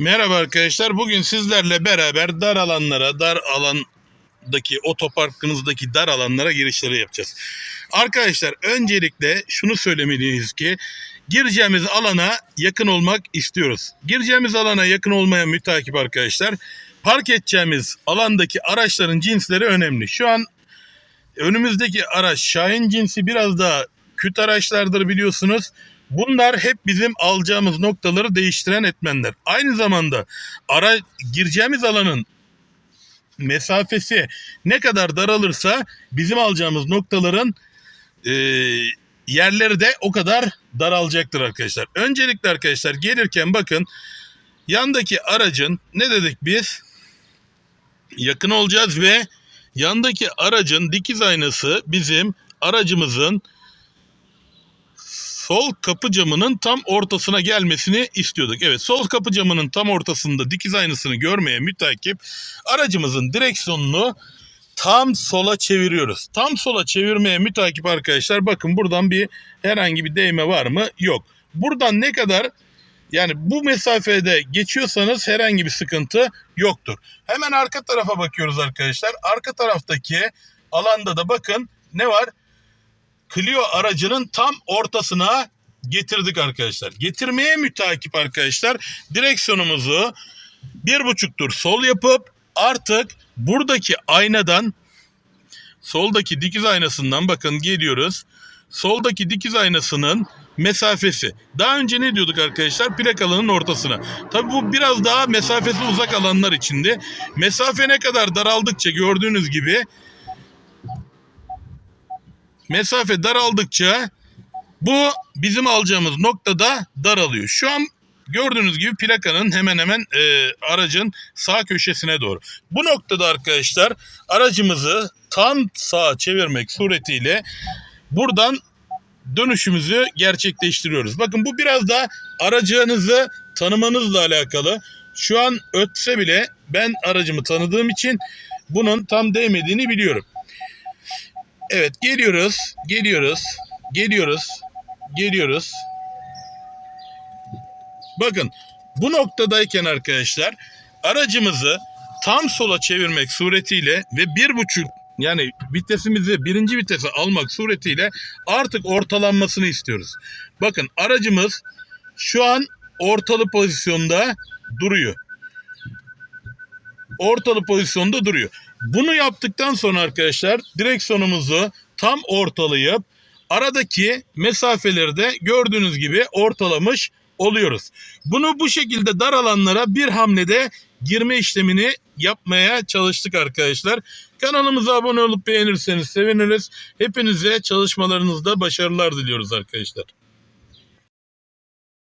Merhaba arkadaşlar. Bugün sizlerle beraber dar alanlara, dar alandaki otoparkınızdaki dar alanlara girişleri yapacağız. Arkadaşlar öncelikle şunu söylemeliyiz ki gireceğimiz alana yakın olmak istiyoruz. Gireceğimiz alana yakın olmaya mütakip arkadaşlar. Park edeceğimiz alandaki araçların cinsleri önemli. Şu an önümüzdeki araç Şahin cinsi biraz daha küt araçlardır biliyorsunuz. Bunlar hep bizim alacağımız noktaları değiştiren etmenler. Aynı zamanda ara gireceğimiz alanın mesafesi ne kadar daralırsa bizim alacağımız noktaların e, yerleri de o kadar daralacaktır arkadaşlar. Öncelikle arkadaşlar gelirken bakın yandaki aracın ne dedik biz? Yakın olacağız ve yandaki aracın dikiz aynası bizim aracımızın sol kapı camının tam ortasına gelmesini istiyorduk. Evet sol kapı camının tam ortasında dikiz aynasını görmeye mütakip aracımızın direksiyonunu tam sola çeviriyoruz. Tam sola çevirmeye mütakip arkadaşlar bakın buradan bir herhangi bir değme var mı? Yok. Buradan ne kadar yani bu mesafede geçiyorsanız herhangi bir sıkıntı yoktur. Hemen arka tarafa bakıyoruz arkadaşlar. Arka taraftaki alanda da bakın ne var? Clio aracının tam ortasına getirdik arkadaşlar. Getirmeye mütakip arkadaşlar direksiyonumuzu bir buçuk tur sol yapıp artık buradaki aynadan soldaki dikiz aynasından bakın geliyoruz. Soldaki dikiz aynasının mesafesi. Daha önce ne diyorduk arkadaşlar? Plakalının ortasına. Tabi bu biraz daha mesafesi uzak alanlar içinde. Mesafe ne kadar daraldıkça gördüğünüz gibi mesafe daraldıkça bu bizim alacağımız noktada daralıyor. Şu an gördüğünüz gibi plakanın hemen hemen e, aracın sağ köşesine doğru. Bu noktada arkadaşlar aracımızı tam sağa çevirmek suretiyle buradan dönüşümüzü gerçekleştiriyoruz. Bakın bu biraz da aracınızı tanımanızla alakalı. Şu an ötse bile ben aracımı tanıdığım için bunun tam değmediğini biliyorum. Evet geliyoruz, geliyoruz, geliyoruz, geliyoruz. Bakın bu noktadayken arkadaşlar aracımızı tam sola çevirmek suretiyle ve bir buçuk yani vitesimizi birinci vitese almak suretiyle artık ortalanmasını istiyoruz. Bakın aracımız şu an ortalı pozisyonda duruyor. Ortalı pozisyonda duruyor. Bunu yaptıktan sonra arkadaşlar direksiyonumuzu tam ortalayıp aradaki mesafeleri de gördüğünüz gibi ortalamış oluyoruz. Bunu bu şekilde dar alanlara bir hamlede girme işlemini yapmaya çalıştık arkadaşlar. Kanalımıza abone olup beğenirseniz seviniriz. Hepinize çalışmalarınızda başarılar diliyoruz arkadaşlar.